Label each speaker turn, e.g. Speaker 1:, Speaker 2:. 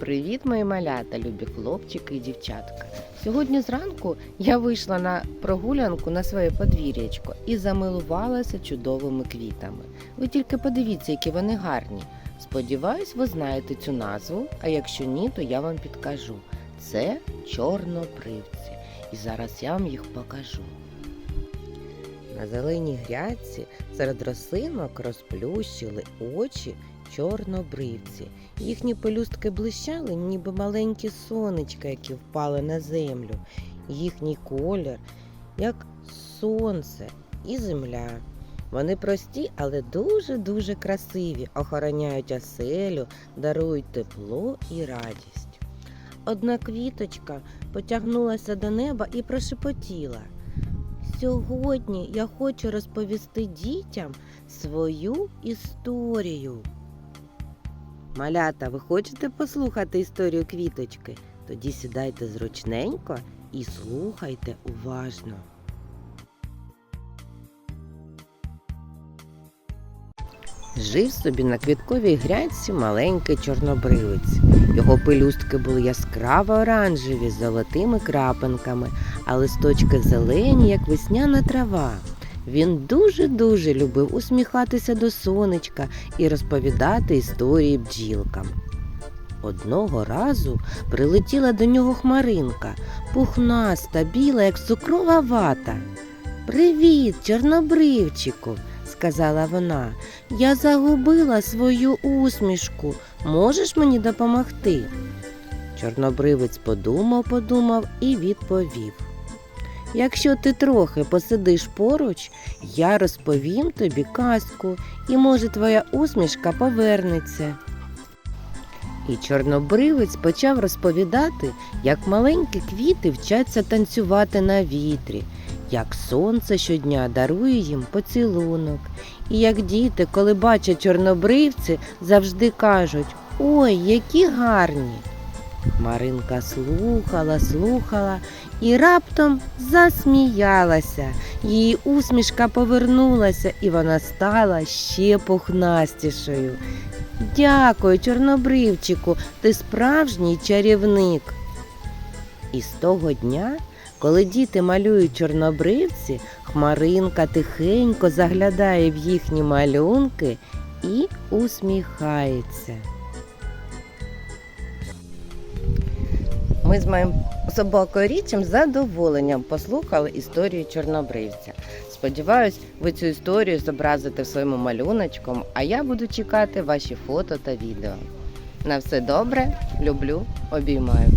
Speaker 1: Привіт, мої малята, любі хлопчики і дівчатка. Сьогодні зранку я вийшла на прогулянку на своє подвір'ячко і замилувалася чудовими квітами. Ви тільки подивіться, які вони гарні. Сподіваюсь, ви знаєте цю назву, а якщо ні, то я вам підкажу. Це чорнобривці. І зараз я вам їх покажу. На зеленій грядці серед рослинок розплющили очі чорнобривці. Їхні пелюстки блищали, ніби маленькі сонечка, які впали на землю. Їхній колір, як сонце і земля. Вони прості, але дуже-дуже красиві, охороняють оселю, дарують тепло і радість. Одна квіточка потягнулася до неба і прошепотіла. Сьогодні я хочу розповісти дітям свою історію. Малята, ви хочете послухати історію квіточки? Тоді сідайте зручненько і слухайте уважно. Жив собі на квітковій грядці маленький чорнобривець. Його пелюстки були яскраво оранжеві з золотими крапинками, а листочки зелені, як весняна трава. Він дуже-дуже любив усміхатися до сонечка і розповідати історії бджілкам. Одного разу прилетіла до нього хмаринка, пухнаста, біла, як цукрова вата. Привіт, чорнобривчику, сказала вона. Я загубила свою усмішку. Можеш мені допомогти? Чорнобривець подумав, подумав і відповів. Якщо ти трохи посидиш поруч, я розповім тобі казку, і може твоя усмішка повернеться. І чорнобривець почав розповідати, як маленькі квіти вчаться танцювати на вітрі, як сонце щодня дарує їм поцілунок, і як діти, коли бачать чорнобривці, завжди кажуть Ой, які гарні. Маринка слухала, слухала і раптом засміялася. Її усмішка повернулася, і вона стала ще пухнастішою. Дякую, чорнобривчику, ти справжній чарівник. І з того дня, коли діти малюють чорнобривці, Хмаринка тихенько заглядає в їхні малюнки і усміхається. Ми з моїм собакою Річем з задоволенням послухали історію чорнобривця. Сподіваюсь, ви цю історію зобразите в своєму малюночком, а я буду чекати ваші фото та відео. На все добре, люблю, обіймаю.